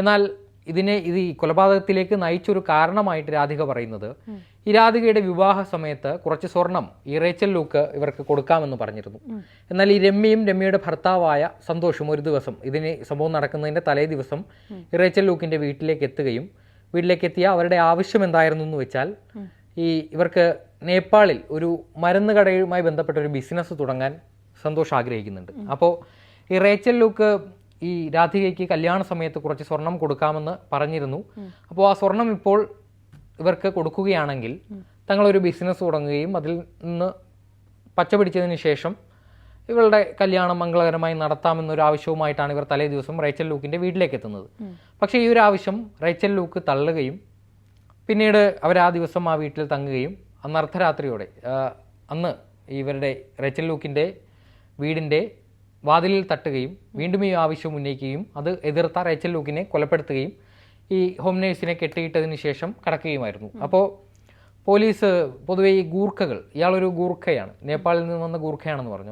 എന്നാൽ ഇതിനെ ഇത് ഈ കൊലപാതകത്തിലേക്ക് നയിച്ചൊരു കാരണമായിട്ട് രാധിക പറയുന്നത് ഈ രാധികയുടെ വിവാഹ സമയത്ത് കുറച്ച് സ്വർണം ഈ റേച്ചൽ ലൂക്ക് ഇവർക്ക് കൊടുക്കാമെന്ന് പറഞ്ഞിരുന്നു. എന്നാൽ ഈ രമ്യയും രമ്യയുടെ ഭർത്താവായ സന്തോഷും ഒരു ദിവസം ഇതിന് സംഭവം നടക്കുന്നതിന്റെ തലേ ദിവസം ഈ റേച്ചൽ ലൂക്കിന്റെ വീട്ടിലേക്ക് എത്തുകയും വീട്ടിലേക്ക് എത്തിയ അവരുടെ ആവശ്യം എന്തായിരുന്നു എന്ന് വെച്ചാൽ ഈ ഇവർക്ക് നേപ്പാളിൽ ഒരു മരുന്ന് കടയുമായി ബന്ധപ്പെട്ട ഒരു ബിസിനസ് തുടങ്ങാൻ സന്തോഷ് ആഗ്രഹിക്കുന്നുണ്ട്. അപ്പോൾ ഈ റേച്ചൽ ലൂക്ക് ഈ രാധികയ്ക്ക് കല്യാണ സമയത്ത് കുറച്ച് സ്വർണം കൊടുക്കാമെന്ന് പറഞ്ഞിരുന്നു. അപ്പോൾ ആ സ്വർണം ഇപ്പോൾ ഇവർക്ക് കൊടുക്കുകയാണെങ്കിൽ തങ്ങളൊരു ബിസിനസ് തുടങ്ങുകയും അതിൽ നിന്ന് പച്ച പിടിച്ചതിന് ശേഷം ഇവളുടെ കല്യാണം മംഗളകരമായി നടത്താമെന്നൊരു ആവശ്യവുമായിട്ടാണ് ഇവർ തലേ ദിവസം റേച്ചൽ ലൂക്കിന്റെ വീട്ടിലേക്ക് എത്തുന്നത് പക്ഷേ ഈ ഒരു ആവശ്യം റേച്ചൽ ലൂക്ക് തള്ളുകയും പിന്നീട് അവർ ആ ദിവസം ആ വീട്ടിൽ തങ്ങുകയും അന്ന് അർദ്ധരാത്രിയോടെ അന്ന് ഇവരുടെ റേച്ചൽ ലൂക്കിന്റെ വീടിന്റെ വാതിലിൽ തട്ടുകയും വീണ്ടും ഈ ആവശ്യം ഉന്നയിക്കുകയും അത് എതിർത്ത റേച്ചൽ ലൂക്കിനെ കൊലപ്പെടുത്തുകയും ഈ ഹോം നേഴ്സിനെ കെട്ടിയിട്ടതിന് ശേഷം കടക്കുകയുമായിരുന്നു. അപ്പോൾ പോലീസ് പൊതുവേ ഈ ഗൂർഖകൾ ഇയാളൊരു ഗൂർഖയാണ്. നേപ്പാളിൽ നിന്ന് വന്ന ഗൂർഖയാണെന്ന് പറഞ്ഞു.